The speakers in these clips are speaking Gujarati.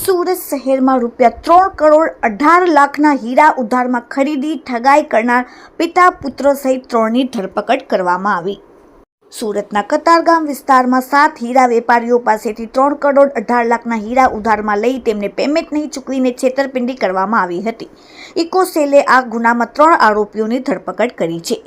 સુરત શહેરમાં રૂપિયા ત્રણ કરોડ અઢાર લાખના હીરા ઉધારમાં ખરીદી, ઠગાઈ કરનાર પિતા, પુત્ર સહિત ત્રણની ધરપકડ કરવામાં આવી. સુરતના કતારગામ વિસ્તારમાં સાત હીરા વેપારીઓ પાસેથી ત્રણ કરોડ અઢાર લાખના હીરા ઉધારમાં લઈ તેમને પેમેન્ટ નહીં ચૂકવીને છેતરપિંડી કરવામાં આવી હતી. ઇકોસેલે આ ગુનામાં ત્રણ આરોપીઓની ધરપકડ કરી છે.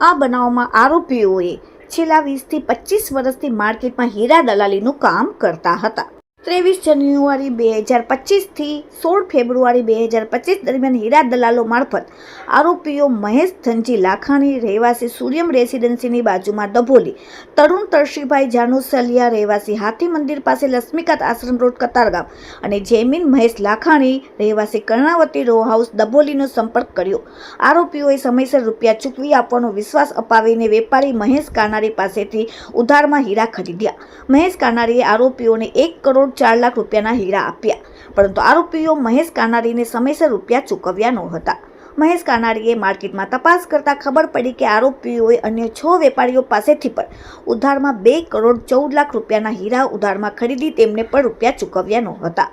આ બનાવમાં આરોપીઓએ છેલ્લા વીસથી પચીસ વર્ષથી માર્કેટમાં હીરા દલાલીનું કામ કરતા હતા. ત્રેવીસ જાન્યુઆરી બે હજાર પચીસથી સોળ ફેબ્રુઆરી બે હજાર પચીસ દરમિયાન હીરા દલાલો મારફત આરોપીઓ મહેશ ધનજી લાખાણી, રહેવાસી સૂર્યમ રેસિડેન્સીની બાજુમાં ડભોલી, તરુણ તરશીભાઈ જાનુસલિયા, રહેવાસી હાથી મંદિર પાસે લક્ષ્મીકાંત આશ્રમ રોડ, કતારગામ અને જૈમિન મહેશ લાખાણી, રહેવાસી કર્ણાવતી રો હાઉસ ડભોલીનો સંપર્ક કર્યો. આરોપીઓએ સમયસર રૂપિયા ચૂકવી આપવાનો વિશ્વાસ અપાવીને વેપારી મહેશ કાનારી પાસેથી ઉધારમાં હીરા ખરીદ્યા. મહેશ કાનારીએ આરોપીઓને એક કરોડ ચાર લાખ રૂપિયાના હીરા આપ્યા. પરંતુ આરોપીઓ મહેશ કાનારીને સમયસર રૂપિયા ચૂકવ્યા નહોતા. મહેશ કાનારીએ માર્કેટમાં તપાસ કરતાં ખબર પડી કે આરોપીઓએ અન્ય છ વેપારીઓ પાસેથી પણ ઉધારમાં બે કરોડ ચૌદ લાખ રૂપિયાના હીરા ઉધારમાં ખરીદી તેમને પણ રૂપિયા ચૂકવ્યા નહોતા.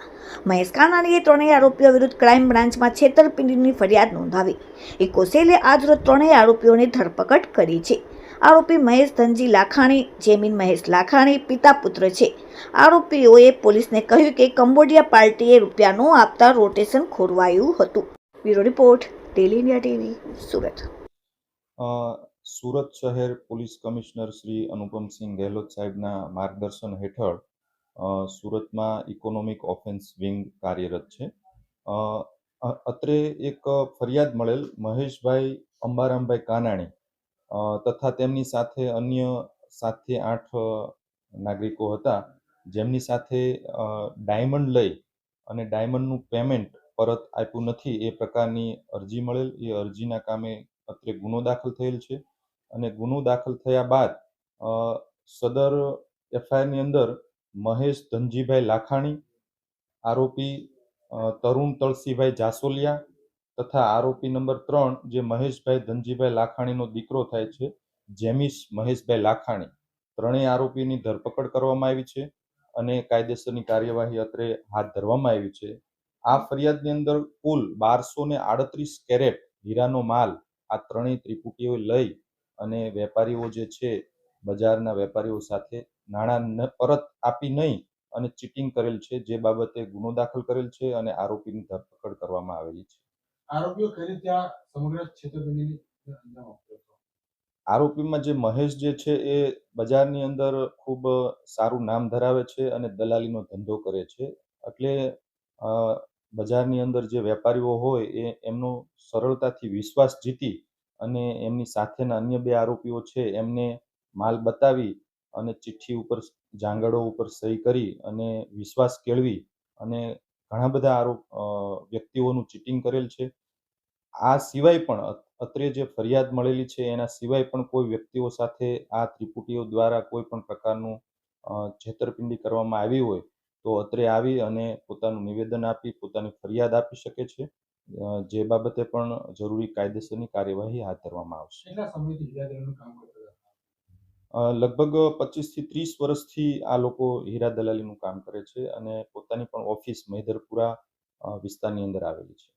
મહેશ કાનાણીએ ત્રણેય આરોપીઓ વિરુદ્ધ ક્રાઇમ બ્રાન્ચમાં છેતરપિંડીની ફરિયાદ નોંધાવી. ઇકોસેલે આજરોજ ત્રણેય આરોપીઓની ધરપકડ કરી છે. આરોપી મહેશ ધનજી લાખાણી, જેમીન મહેશ લાખાણી, પિતા પુત્ર છે. આરોપીઓએ પોલીસને કહ્યું કે કંબોડિયા પાર્ટીએ રૂપિયાનું આપતા રોટેશન ખોરવાયું હતું. Bureau report, daily India TV, Surat. Surat શહેર પોલીસ કમિશનર શ્રી અનુપમસિંહ ગેહલોત સાહેબના માર્ગદર્શન હેઠળ સુરતમાં ઇકોનોમિક ઓફેન્સ વિંગ કાર્યરત છે. અત્રે એક ફરિયાદ મળેલ મહેશભાઈ અંબારામભાઈ કાનાણી તથા તેમની સાથે અન્ય સાતથી આઠ નાગરિકો હતા. જેમની સાથે ડાયમંડ લઈ અને ડાયમંડનું પેમેન્ટ પરત આપ્યું નથી, એ પ્રકારની અરજી મળેલ. એ અરજીના કામે અત્રે ગુનો દાખલ થયેલ છે અને ગુનો દાખલ થયા બાદ સદર એફઆઈઆરની અંદર મહેશ ધનજીભાઈ લાખાણી, આરોપી તરુણ તળસીભાઈ જાસોલિયા તથા આરોપી નંબર ત્રણ જે મહેશભાઈ ધનજીભાઈ લાખાણીનો દીકરો થાય છે, જેમિસ મહેશભાઈ લાખાણી. ત્રણેય આરોપીની ધરપકડ કરવામાં આવી છે અને કાયદેસરની કાર્યવાહી અત્રે હાથ ધરવામાં આવી છે. આ ફરિયાદની અંદર કુલ બારસો ને આડત્રીસ કેરેટ હીરાનો માલ આ ત્રણેય ત્રિપુટીઓ લઈ અને વેપારીઓ જે છે, બજારના વેપારીઓ સાથે નાણાં પરત આપી નહીં અને ચીટિંગ કરેલ છે, જે બાબતે ગુનો દાખલ કરેલ છે અને આરોપીની ધરપકડ કરવામાં આવેલી છે. આરોપીઓ રીતે આ સમગ્ર છેતરપિંડીની અંજામ આપ્યો હતો? આરોપીમાં જે મહેશ જે છે એ બજારની અંદર ખૂબ સારું નામ ધરાવે છે અને દલાલીનો ધંધો કરે છે. એટલે બજારની અંદર જે વેપારીઓ હોય એ એમનો સરળતાથી વિશ્વાસ જીતી અને એમની સાથેના અન્ય બે આરોપીઓ છે એમને માલ બતાવી અને ચિઠ્ઠી ઉપર જાંગડો ઉપર સહી કરી અને વિશ્વાસ કેળવી અને ઘણા બધા આરોપ વ્યક્તિઓનું ચીટિંગ કરેલ છે. આ સિવાય પણ અત્રે જે ફરિયાદ મળેલી છે એના સિવાય પણ કોઈ વ્યક્તિઓ સાથે આ ત્રિપુટીઓ દ્વારા કોઈ પણ પ્રકારનું છેતરપિંડી કરવામાં આવી હોય તો અત્રે આવી અને પોતાનું નિવેદન આપી પોતાની ફરિયાદ આપી શકે છે. જે બાબતે પણ જરૂરી કાયદેસરની કાર્યવાહી હાથ ધરવામાં આવશે. લગભગ પચીસથી ત્રીસ વર્ષથી આ લોકો હીરા દલાલીનું કામ કરે છે અને પોતાની પણ ઓફિસ મહિધરપુરા વિસ્તારની અંદર આવેલી છે.